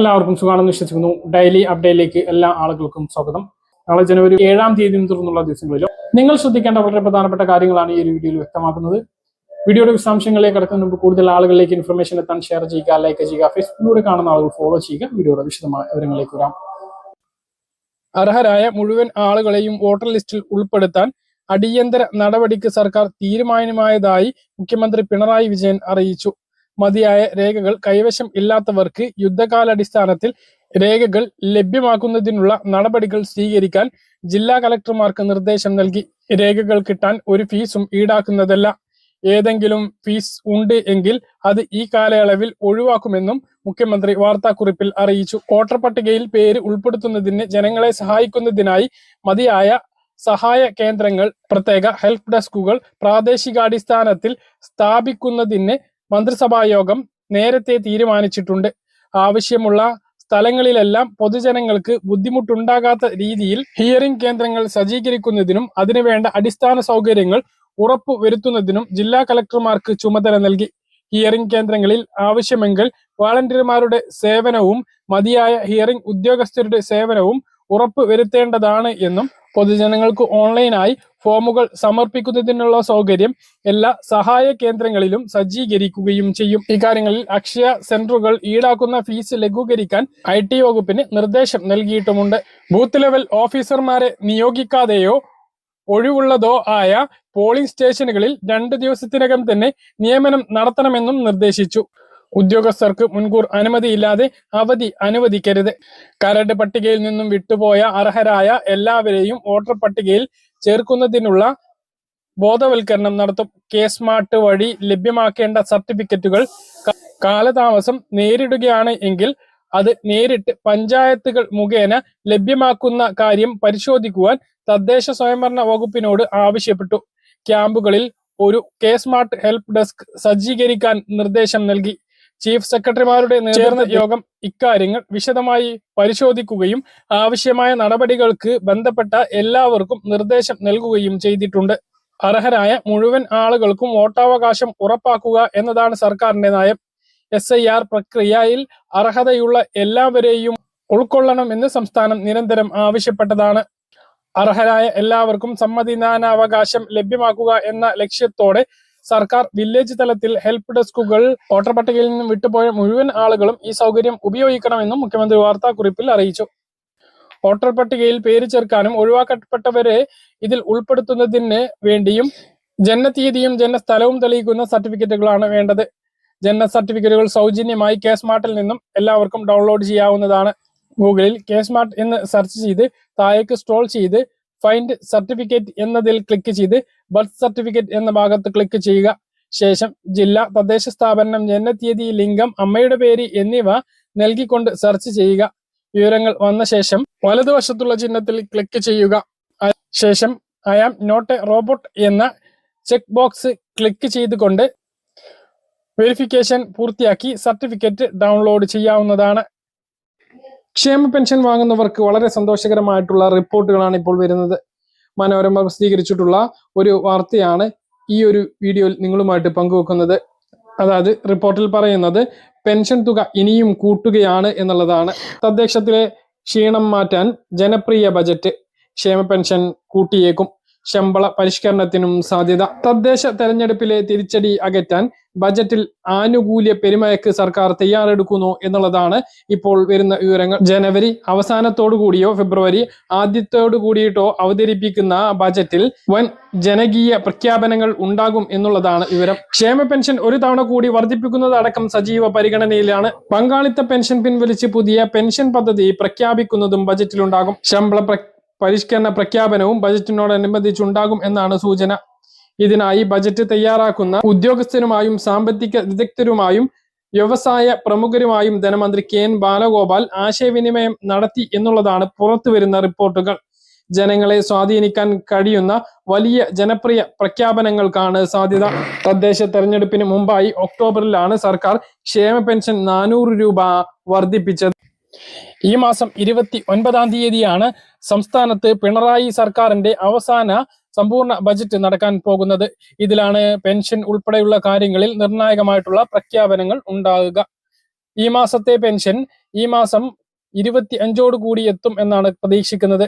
എല്ലാവർക്കും സുഖാണെന്ന് വിശ്വസിക്കുന്നു. ഡെയിലി അപ്ഡേറ്റിലേക്ക് എല്ലാ ആളുകൾക്കും സ്വാഗതം. നാളെ ജനുവരി ഏഴാം തീയതിയും തുടർന്നുള്ള ദിവസങ്ങളിലും നിങ്ങൾ ശ്രദ്ധിക്കേണ്ട വളരെ പ്രധാനപ്പെട്ട കാര്യങ്ങളാണ് ഈ ഒരു വീഡിയോയിൽ വ്യക്തമാക്കുന്നത്. വീഡിയോയുടെ വിശദാംശങ്ങളിലേക്ക് കടക്കുന്ന മുമ്പ് കൂടുതൽ ആളുകളിലേക്ക് ഇൻഫർമേഷൻ എത്താൻ ഷെയർ ചെയ്യുക ലൈക്ക് ചെയ്യുക ഫേസ്ബുക്കിലൂടെ കാണുന്ന ആളുകൾ ഫോളോ ചെയ്യുക. വീഡിയോയുടെ വിശദമായ വിവരങ്ങളിലേക്ക് വരാം. അർഹരായ മുഴുവൻ ആളുകളെയും വോട്ടർ ലിസ്റ്റിൽ ഉൾപ്പെടുത്താൻ അടിയന്തര നടപടിക്ക് സർക്കാർ തീരുമാനമായതായി മുഖ്യമന്ത്രി പിണറായി വിജയൻ അറിയിച്ചു. മതിയായ രേഖകൾ കൈവശം ഇല്ലാത്തവർക്ക് യുദ്ധകാലാടിസ്ഥാനത്തിൽ രേഖകൾ ലഭ്യമാക്കുന്നതിനുള്ള നടപടികൾ സ്വീകരിക്കാൻ ജില്ലാ കലക്ടർമാർക്ക് നിർദ്ദേശം നൽകി രേഖകൾ കിട്ടാൻ ഒരു ഫീസും ഈടാക്കുന്നതല്ല. ഏതെങ്കിലും ഫീസ് ഉണ്ട് എങ്കിൽ അത് ഈ കാലയളവിൽ ഒഴിവാക്കുമെന്നും മുഖ്യമന്ത്രി വാർത്താക്കുറിപ്പിൽ അറിയിച്ചു. വോട്ടർ പട്ടികയിൽ പേര് ഉൾപ്പെടുത്തുന്നതിന് ജനങ്ങളെ സഹായിക്കുന്നതിനായി മതിയായ സഹായ കേന്ദ്രങ്ങൾ പ്രത്യേക ഹെൽപ്പ് ഡെസ്കുകൾ പ്രാദേശികാടിസ്ഥാനത്തിൽ സ്ഥാപിക്കുന്നതിന് മന്ത്രിസഭാ യോഗം നേരത്തെ തീരുമാനിച്ചിട്ടുണ്ട്. ആവശ്യമുള്ള സ്ഥലങ്ങളിലെല്ലാം പൊതുജനങ്ങൾക്ക് ബുദ്ധിമുട്ടുണ്ടാകാത്ത രീതിയിൽ ഹിയറിംഗ് കേന്ദ്രങ്ങൾ സജ്ജീകരിക്കുന്നതിനും അതിനുവേണ്ട അടിസ്ഥാന സൗകര്യങ്ങൾ ഉറപ്പുവരുത്തുന്നതിനും ജില്ലാ കലക്ടർമാർക്ക് ചുമതല നൽകി. ഹിയറിംഗ് കേന്ദ്രങ്ങളിൽ ആവശ്യമെങ്കിൽ വാളണ്ടിയർമാരുടെ സേവനവും മതിയായ ഹിയറിംഗ് ഉദ്യോഗസ്ഥരുടെ സേവനവും ഉറപ്പുവരുത്തേണ്ടതാണ് എന്നും പൊതുജനങ്ങൾക്ക് ഓൺലൈനായി ഫോമുകൾ സമർപ്പിക്കുന്നതിനുള്ള സൗകര്യം എല്ലാ സഹായ കേന്ദ്രങ്ങളിലും സജ്ജീകരിക്കുകയും ചെയ്യും. ഇക്കാര്യങ്ങളിൽ അക്ഷയ സെന്ററുകൾ ഈടാക്കുന്ന ഫീസ് ലഘൂകരിക്കാൻ ഐ ടി വകുപ്പിന് നിർദ്ദേശം നൽകിയിട്ടുമുണ്ട്. ബൂത്ത് ലെവൽ ഓഫീസർമാരെ നിയോഗിക്കാതെയോ ഒഴിവുള്ളതോ ആയ പോളിംഗ് സ്റ്റേഷനുകളിൽ രണ്ടു ദിവസത്തിനകം തന്നെ നിയമനം നടത്തണമെന്നും നിർദ്ദേശിച്ചു. ഉദ്യോഗസ്ഥർക്ക് മുൻകൂർ അനുമതിയില്ലാതെ അവധി അനുവദിക്കരുത്. കരട് പട്ടികയിൽ നിന്നും വിട്ടുപോയ അർഹരായ എല്ലാവരെയും വോട്ടർ പട്ടികയിൽ ചേർക്കുന്നതിനുള്ള ബോധവൽക്കരണം നടത്തും. കെ സ്മാർട്ട് വഴി ലഭ്യമാക്കേണ്ട സർട്ടിഫിക്കറ്റുകൾ കാലതാമസം നേരിടുകയാണ് എങ്കിൽ അത് നേരിട്ട് പഞ്ചായത്തുകൾ മുഖേന ലഭ്യമാക്കുന്ന കാര്യം പരിശോധിക്കുവാൻ തദ്ദേശ സ്വയംഭരണ വകുപ്പിനോട് ആവശ്യപ്പെട്ടു. ക്യാമ്പുകളിൽ ഒരു കെ സ്മാർട്ട് ഹെൽപ്പ് ഡെസ്ക് സജ്ജീകരിക്കാൻ നിർദ്ദേശം നൽകി. ചീഫ് സെക്രട്ടറിമാരുടെ ചേർന്ന യോഗം ഇക്കാര്യങ്ങൾ വിശദമായി പരിശോധിക്കുകയും ആവശ്യമായ നടപടികൾക്ക് ബന്ധപ്പെട്ട എല്ലാവർക്കും നിർദ്ദേശം നൽകുകയും ചെയ്തിട്ടുണ്ട്. അർഹരായ മുഴുവൻ ആളുകൾക്കും വോട്ടവകാശം ഉറപ്പാക്കുക എന്നതാണ് സർക്കാരിന്റെ നയം. എസ് ഐ ആർ പ്രക്രിയയിൽ അർഹതയുള്ള എല്ലാവരെയും ഉൾക്കൊള്ളണമെന്ന് സംസ്ഥാനം നിരന്തരം ആവശ്യപ്പെട്ടതാണ്. അർഹരായ എല്ലാവർക്കും സമ്മതിദാനാവകാശം ലഭ്യമാക്കുക എന്ന ലക്ഷ്യത്തോടെ സർക്കാർ വില്ലേജ് തലത്തിൽ ഹെൽപ്പ് ഡെസ്കുകൾ വോട്ടർ പട്ടികയിൽ നിന്നും വിട്ടുപോയ മുഴുവൻ ആളുകളും ഈ സൗകര്യം ഉപയോഗിക്കണമെന്നും മുഖ്യമന്ത്രി വാർത്താക്കുറിപ്പിൽ അറിയിച്ചു. വോട്ടർ പട്ടികയിൽ പേര് ചേർക്കാനും ഒഴിവാക്കപ്പെട്ടവരെ ഇതിൽ ഉൾപ്പെടുത്തുന്നതിന് വേണ്ടിയും ജനനതീയതിയും ജനസ്ഥലവും തെളിയിക്കുന്ന സർട്ടിഫിക്കറ്റുകളാണ് വേണ്ടത്. ജനന സർട്ടിഫിക്കറ്റുകൾ സൗജന്യമായി കെ സ്മാർട്ടിൽ നിന്നും എല്ലാവർക്കും ഡൗൺലോഡ് ചെയ്യാവുന്നതാണ്. ഗൂഗിളിൽ കെ സ്മാർട്ട് എന്ന് സെർച്ച് ചെയ്ത് താഴേക്ക് സ്ട്രോൾ ചെയ്ത് ഫൈൻഡ് സർട്ടിഫിക്കറ്റ് എന്നതിൽ ക്ലിക്ക് ചെയ്ത് ബർത്ത് സർട്ടിഫിക്കറ്റ് എന്ന ഭാഗത്ത് ക്ലിക്ക് ചെയ്യുക. ശേഷം ജില്ല തദ്ദേശ സ്ഥാപനം ജനനതീയതി ലിംഗം അമ്മയുടെ പേര് എന്നിവ നൽകിക്കൊണ്ട് സെർച്ച് ചെയ്യുക. വിവരങ്ങൾ വന്ന ശേഷം വലതുവശത്തുള്ള ചിഹ്നത്തിൽ ക്ലിക്ക് ചെയ്യുക. ശേഷം I am not a robot എന്ന ചെക്ക് ബോക്സ് ക്ലിക്ക് ചെയ്തുകൊണ്ട് വെരിഫിക്കേഷൻ പൂർത്തിയാക്കി സർട്ടിഫിക്കറ്റ് ഡൗൺലോഡ് ചെയ്യാവുന്നതാണ്. ക്ഷേമ പെൻഷൻ വാങ്ങുന്നവർക്ക് വളരെ സന്തോഷകരമായിട്ടുള്ള റിപ്പോർട്ടുകളാണ് ഇപ്പോൾ വരുന്നത്. മനോരമ പ്രസിദ്ധീകരിച്ചിട്ടുള്ള ഒരു വാർത്തയാണ് ഈ ഒരു വീഡിയോയിൽ നിങ്ങളുമായിട്ട് പങ്കുവെക്കുന്നത്. അതായത് റിപ്പോർട്ടിൽ പറയുന്നത് പെൻഷൻ തുക ഇനിയും കൂട്ടുകയാണ് എന്നുള്ളതാണ്. തദ്ദേശത്തിലെ ക്ഷീണം മാറ്റാൻ ജനപ്രിയ ബജറ്റ് ക്ഷേമ പെൻഷൻ കൂട്ടിയേക്കും. ശമ്പള പരിഷ്കരണത്തിനും സാധ്യത. തദ്ദേശ തെരഞ്ഞെടുപ്പിലെ തിരിച്ചടി അകറ്റാൻ ബജറ്റിൽ ആനുകൂല്യ പെരുമയക്ക് സർക്കാർ തയ്യാറെടുക്കുന്നു എന്നുള്ളതാണ് ഇപ്പോൾ വരുന്ന വിവരങ്ങൾ. ജനുവരി അവസാനത്തോടു കൂടിയോ ഫെബ്രുവരി ആദ്യത്തോടു കൂടിയിട്ടോ അവതരിപ്പിക്കുന്ന ബജറ്റിൽ വൻ ജനകീയ പ്രഖ്യാപനങ്ങൾ ഉണ്ടാകും എന്നുള്ളതാണ് വിവരം. ക്ഷേമ പെൻഷൻ ഒരു തവണ കൂടി വർദ്ധിപ്പിക്കുന്നതടക്കം സജീവ പരിഗണനയിലാണ്. പങ്കാളിത്ത പെൻഷൻ പിൻവലിച്ച് പുതിയ പെൻഷൻ പദ്ധതി പ്രഖ്യാപിക്കുന്നതും ബജറ്റിലുണ്ടാകും. ശമ്പള പരിഷ്കരണ പ്രഖ്യാപനവും ബജറ്റിനോടനുബന്ധിച്ചുണ്ടാകും എന്നാണ് സൂചന. ഇതിനായി ബജറ്റ് തയ്യാറാക്കുന്ന ഉദ്യോഗസ്ഥരുമായും സാമ്പത്തിക വിദഗ്ധരുമായും വ്യവസായ പ്രമുഖരുമായും ധനമന്ത്രി കെ എൻ ബാലഗോപാൽ ആശയവിനിമയം നടത്തി എന്നുള്ളതാണ് പുറത്തുവരുന്ന റിപ്പോർട്ടുകൾ. ജനങ്ങളെ സ്വാധീനിക്കാൻ കഴിയുന്ന വലിയ ജനപ്രിയ പ്രഖ്യാപനങ്ങൾക്കാണ് സാധ്യത. തദ്ദേശ തെരഞ്ഞെടുപ്പിന് മുമ്പായി ഒക്ടോബറിലാണ് സർക്കാർ ക്ഷേമ പെൻഷൻ നാനൂറ് രൂപ വർദ്ധിപ്പിച്ചത്. ഈ മാസം ഇരുപത്തി ഒൻപതാം തീയതിയാണ് സംസ്ഥാനത്ത് പിണറായി സർക്കാരിന്റെ അവസാന സമ്പൂർണ ബജറ്റ് നടക്കാൻ പോകുന്നത്. ഇതിലാണ് പെൻഷൻ ഉൾപ്പെടെയുള്ള കാര്യങ്ങളിൽ നിർണായകമായിട്ടുള്ള പ്രഖ്യാപനങ്ങൾ ഉണ്ടാകുക. ഈ മാസത്തെ പെൻഷൻ ഈ മാസം ഇരുപത്തി അഞ്ചോട് കൂടി എത്തും എന്നാണ് പ്രതീക്ഷിക്കുന്നത്.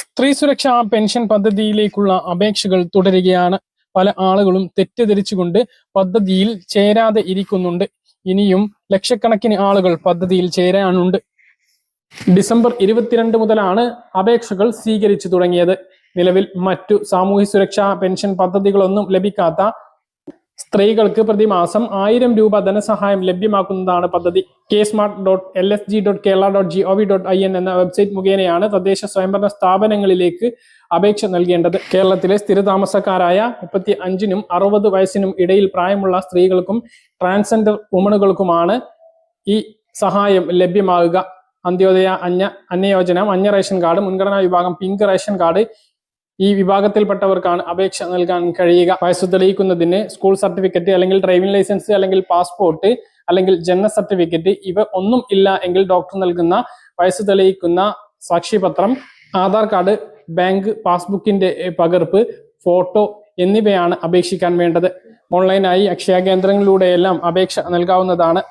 സ്ത്രീ സുരക്ഷാ പെൻഷൻ പദ്ധതിയിലേക്കുള്ള അപേക്ഷകൾ തുടരുകയാണ്. പല ആളുകളും തെറ്റിദ്ധരിച്ചുകൊണ്ട് പദ്ധതിയിൽ ചേരാതെ ഇരിക്കുന്നുണ്ട്. ഇനിയും ലക്ഷക്കണക്കിന് ആളുകൾ പദ്ധതിയിൽ ചേരാനുണ്ട്. ഡിസംബർ ഇരുപത്തിരണ്ട് മുതലാണ് അപേക്ഷകൾ സ്വീകരിച്ചു തുടങ്ങിയത്. നിലവിൽ മറ്റു സാമൂഹ്യ സുരക്ഷാ പെൻഷൻ പദ്ധതികളൊന്നും ലഭിക്കാത്ത സ്ത്രീകൾക്ക് പ്രതിമാസം ആയിരം രൂപ ധനസഹായം ലഭ്യമാക്കുന്നതാണ് പദ്ധതി. K smart dot L S G dot Kerala dot G O V dot I N എന്ന വെബ്സൈറ്റ് മുഖേനയാണ് തദ്ദേശ സ്വയംഭരണ സ്ഥാപനങ്ങളിലേക്ക് അപേക്ഷ നൽകേണ്ടത്. കേരളത്തിലെ സ്ഥിരതാമസക്കാരായ മുപ്പത്തി അഞ്ചിനും അറുപത് വയസ്സിനും ഇടയിൽ പ്രായമുള്ള സ്ത്രീകൾക്കും ട്രാൻസ്ജെൻഡർ വുമണുകൾക്കുമാണ് ഈ സഹായം ലഭ്യമാകുക. അന്ത്യോദയ അന്യ അന്യയോജന അന്യ റേഷൻ കാർഡ് മുൻഗണനാ വിഭാഗം പിങ്ക് റേഷൻ കാർഡ് ഈ വിഭാഗത്തിൽപ്പെട്ടവർക്കാണ് അപേക്ഷ നൽകാൻ കഴിയുക. വയസ്സ് തെളിയിക്കുന്നതിന് സ്കൂൾ സർട്ടിഫിക്കറ്റ് അല്ലെങ്കിൽ ഡ്രൈവിംഗ് ലൈസൻസ് അല്ലെങ്കിൽ പാസ്പോർട്ട് അല്ലെങ്കിൽ ജനന സർട്ടിഫിക്കറ്റ് ഇവ ഒന്നും ഇല്ല എങ്കിൽ ഡോക്ടർ നൽകുന്ന വയസ്സ് തെളിയിക്കുന്ന സാക്ഷിപത്രം ആധാർ കാർഡ് ബാങ്ക് പാസ്ബുക്കിന്റെ പകർപ്പ് ഫോട്ടോ എന്നിവയാണ് അപേക്ഷിക്കാൻ വേണ്ടത്. ഓൺലൈനായി അക്ഷയ കേന്ദ്രങ്ങളിലൂടെയെല്ലാം അപേക്ഷ നൽകാവുന്നതാണ്.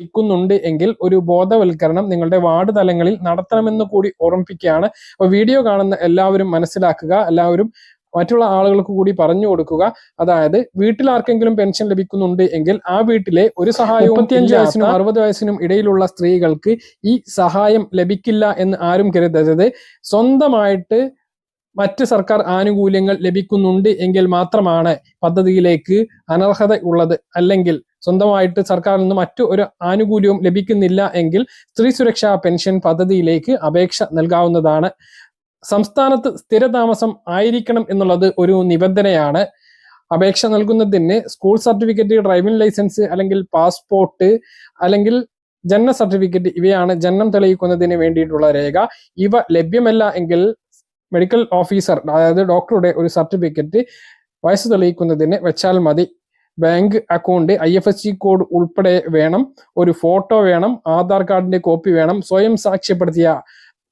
ഇരിക്കുന്നുണ്ട് എങ്കിൽ ഒരു ബോധവൽക്കരണം നിങ്ങളുടെ വാർഡ് തലങ്ങളിൽ നടത്തണമെന്ന് കൂടി ഓർമ്മിപ്പിക്കുകയാണ്. അപ്പോൾ വീഡിയോ കാണുന്ന എല്ലാവരും മനസ്സിലാക്കുക. എല്ലാവരും മറ്റുള്ള ആളുകൾക്ക് കൂടി പറഞ്ഞു കൊടുക്കുക. അതായത് വീട്ടിൽ ആർക്കെങ്കിലും പെൻഷൻ ലഭിക്കുന്നുണ്ട് എങ്കിൽ ആ വീട്ടിലെ ഒരു സഹായം മുപ്പത്തിയഞ്ച് വയസ്സിനും അറുപത് വയസ്സിനും ഇടയിലുള്ള സ്ത്രീകൾക്ക് ഈ സഹായം ലഭിക്കില്ല എന്ന് ആരും കരുതരുത്. സ്വന്തമായിട്ട് മറ്റ് സർക്കാർ ആനുകൂല്യങ്ങൾ ലഭിക്കുന്നുണ്ട് എങ്കിൽ മാത്രമാണ് പദ്ധതിയിലേക്ക് അനർഹത ഉള്ളത്. അല്ലെങ്കിൽ സ്വന്തമായിട്ട് സർക്കാരിൽ നിന്ന് മറ്റു ഒരു ആനുകൂല്യവും ലഭിക്കുന്നില്ല എങ്കിൽ സ്ത്രീ സുരക്ഷാ പെൻഷൻ പദ്ധതിയിലേക്ക് അപേക്ഷ നൽകാവുന്നതാണ്. സംസ്ഥാനത്ത് സ്ഥിരതാമസം ആയിരിക്കണം എന്നുള്ളത് ഒരു നിബന്ധനയാണ്. അപേക്ഷ നൽകുന്നതിന് സ്കൂൾ സർട്ടിഫിക്കറ്റ് ഡ്രൈവിംഗ് ലൈസൻസ് അല്ലെങ്കിൽ പാസ്പോർട്ട് അല്ലെങ്കിൽ ജനന സർട്ടിഫിക്കറ്റ് ഇവയാണ് ജനനം തെളിയിക്കുന്നതിന് വേണ്ടിയിട്ടുള്ള രേഖ. ഇവ ലഭ്യമല്ല എങ്കിൽ മെഡിക്കൽ ഓഫീസർ അതായത് ഡോക്ടറുടെ ഒരു സർട്ടിഫിക്കറ്റ് വയസ്സ് തെളിയിക്കുന്നതിന് വെച്ചാൽ മതി. Bank account I F S C code ഉൾപ്പെടെ വേണം. ഒരു ഫോട്ടോ വേണം. ആധാർ കാർഡിന്റെ കോപ്പി വേണം. സ്വയം സാക്ഷ്യപ്പെടുത്തിയ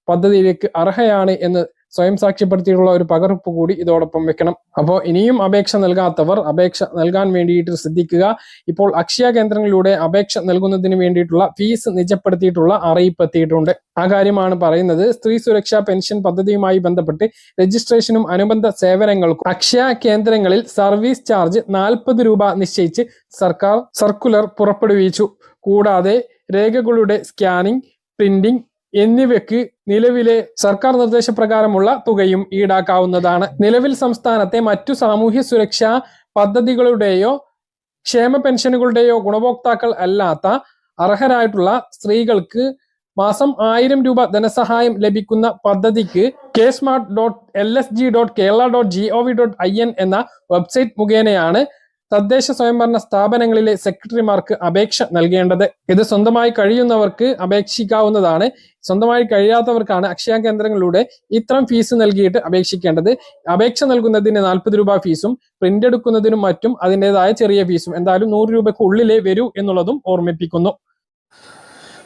പദ്ധതിയിലേക്ക് അർഹയാണ് എന്ന് സ്വയം സാക്ഷ്യപ്പെടുത്തിയിട്ടുള്ള ഒരു പകർപ്പ് കൂടി ഇതോടൊപ്പം വെക്കണം. അപ്പോൾ ഇനിയും അപേക്ഷ നൽകാത്തവർ അപേക്ഷ നൽകാൻ വേണ്ടിയിട്ട് ശ്രദ്ധിക്കുക. ഇപ്പോൾ അക്ഷയ കേന്ദ്രങ്ങളിലൂടെ അപേക്ഷ നൽകുന്നതിന് വേണ്ടിയിട്ടുള്ള ഫീസ് നിജപ്പെടുത്തിയിട്ടുള്ള അറിയിപ്പ് എത്തിയിട്ടുണ്ട്. ആ കാര്യമാണ് പറയുന്നത്. സ്ത്രീ സുരക്ഷാ പെൻഷൻ പദ്ധതിയുമായി ബന്ധപ്പെട്ട് രജിസ്ട്രേഷനും അനുബന്ധ സേവനങ്ങൾക്കും അക്ഷയ കേന്ദ്രങ്ങളിൽ സർവീസ് ചാർജ് നാൽപ്പത് രൂപ നിശ്ചയിച്ച് സർക്കാർ സർക്കുലർ പുറപ്പെടുവിച്ചു. കൂടാതെ രേഖകളുടെ സ്കാനിംഗ് പ്രിന്റിംഗ് എന്നിവയ്ക്ക് നിലവിലെ സർക്കാർ നിർദ്ദേശപ്രകാരമുള്ള തുകയും ഈടാക്കാവുന്നതാണ്. നിലവിൽ സംസ്ഥാനത്തെ മറ്റു സാമൂഹ്യ സുരക്ഷാ പദ്ധതികളുടെയോ ക്ഷേമ പെൻഷനുകളുടെയോ ഗുണഭോക്താക്കൾ അല്ലാത്ത അർഹരായിട്ടുള്ള സ്ത്രീകൾക്ക് മാസം ആയിരം രൂപ ധനസഹായം ലഭിക്കുന്ന പദ്ധതിക്ക് K smart dot L S G dot Kerala dot G O V dot I N എന്ന വെബ്സൈറ്റ് മുഖേനയാണ് തദ്ദേശ സ്വയംഭരണ സ്ഥാപനങ്ങളിലെ സെക്രട്ടറിമാർക്ക് അപേക്ഷ നൽകേണ്ടത്. ഇത് സ്വന്തമായി കഴിയുന്നവർക്ക് അപേക്ഷിക്കാവുന്നതാണ്. സ്വന്തമായി കഴിയാത്തവർക്കാണ് അക്ഷയ കേന്ദ്രങ്ങളിലൂടെ ഇത്തരം ഫീസ് നൽകിയിട്ട് അപേക്ഷിക്കേണ്ടത്. അപേക്ഷ നൽകുന്നതിന് നാൽപ്പത് രൂപ ഫീസും പ്രിന്റ് എടുക്കുന്നതിനും മറ്റും അതിന്റെതായ ചെറിയ ഫീസും. എന്തായാലും നൂറ് രൂപയ്ക്ക് ഉള്ളിലേ വരൂ എന്നുള്ളതും ഓർമ്മിപ്പിക്കുന്നു.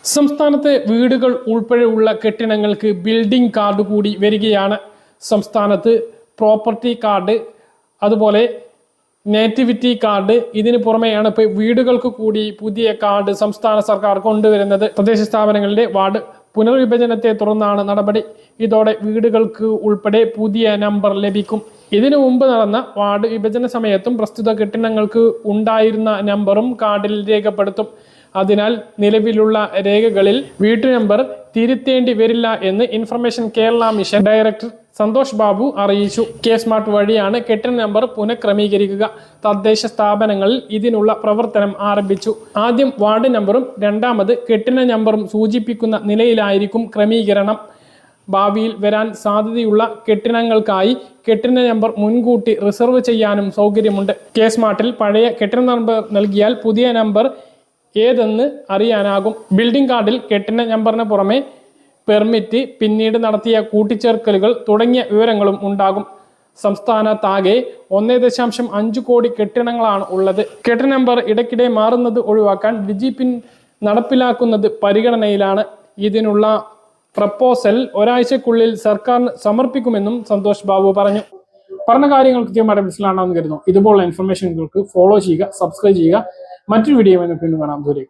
സംസ്ഥാനത്തെ വീടുകൾ ഉൾപ്പെടെയുള്ള കെട്ടിടങ്ങൾക്ക് ബിൽഡിംഗ് കാർഡ് കൂടി വരികയാണ് സംസ്ഥാനത്ത് പ്രോപ്പർട്ടി കാർഡ്. അതുപോലെ നേറ്റിവിറ്റി കാർഡ് ഇതിന് പുറമെയാണ് ഇപ്പോൾ വീടുകൾക്ക് കൂടി പുതിയ കാർഡ് സംസ്ഥാന സർക്കാർ കൊണ്ടുവരുന്നത്. തദ്ദേശ സ്ഥാപനങ്ങളുടെ വാർഡ് പുനർവിഭജനത്തെ തുടർന്നാണ് നടപടി. ഇതോടെ വീടുകൾക്ക് ഉൾപ്പെടെ പുതിയ നമ്പർ ലഭിക്കും. ഇതിനു മുമ്പ് നടന്ന വാർഡ് വിഭജന സമയത്തും പ്രസ്തുത കെട്ടിടങ്ങൾക്ക് ഉണ്ടായിരുന്ന നമ്പറും കാർഡിൽ രേഖപ്പെടുത്തും. അതിനാൽ നിലവിലുള്ള രേഖകളിൽ വീട്ടു നമ്പർ തിരുത്തേണ്ടി വരില്ല എന്ന് information Kerala mission director Santhosh Babu അറിയിച്ചു. കെ സ്മാർട്ട് വഴിയാണ് കെട്ടിട നമ്പർ പുനഃക്രമീകരിക്കുക. തദ്ദേശ സ്ഥാപനങ്ങളിൽ ഇതിനുള്ള പ്രവർത്തനം ആരംഭിച്ചു. ആദ്യം വാർഡ് നമ്പറും രണ്ടാമത് കെട്ടിട നമ്പറും സൂചിപ്പിക്കുന്ന നിലയിലായിരിക്കും ക്രമീകരണം. ഭാവിയിൽ വരാൻ സാധ്യതയുള്ള കെട്ടിടങ്ങൾക്കായി കെട്ടിട നമ്പർ മുൻകൂട്ടി റിസർവ് ചെയ്യാനും സൗകര്യമുണ്ട്. കെ സ്മാർട്ടിൽ പഴയ കെട്ടിട നമ്പർ നൽകിയാൽ പുതിയ നമ്പർ ഏതെന്ന് അറിയാനാകും. ബിൽഡിംഗ് കാർഡിൽ കെട്ടിട നമ്പറിന് പുറമെ പെർമിറ്റ് പിന്നീട് നടത്തിയ കൂട്ടിച്ചേർക്കലുകൾ തുടങ്ങിയ വിവരങ്ങളും ഉണ്ടാകും. സംസ്ഥാനത്താകെ ഒന്നേ ദശാംശം അഞ്ച് കോടി കെട്ടിടങ്ങളാണ് ഉള്ളത്. കെട്ടിട നമ്പർ ഇടയ്ക്കിടെ മാറുന്നത് ഒഴിവാക്കാൻ ഡിജിപിൻ നടപ്പിലാക്കുന്നത് പരിഗണനയിലാണ്. ഇതിനുള്ള പ്രപ്പോസൽ ഒരാഴ്ചക്കുള്ളിൽ സർക്കാരിന് സമർപ്പിക്കുമെന്നും സന്തോഷ് ബാബു പറഞ്ഞു. പറഞ്ഞ കാര്യങ്ങൾ കൃത്യമായിട്ട് മനസ്സിലാണെന്ന് കരുതുന്നു. ഇതുപോലുള്ള ഇൻഫർമേഷനുകൾക്ക് ഫോളോ ചെയ്യുക സബ്സ്ക്രൈബ് ചെയ്യുക. മറ്റൊരു വീഡിയോ വീണ്ടും കാണാം. ദൂരെ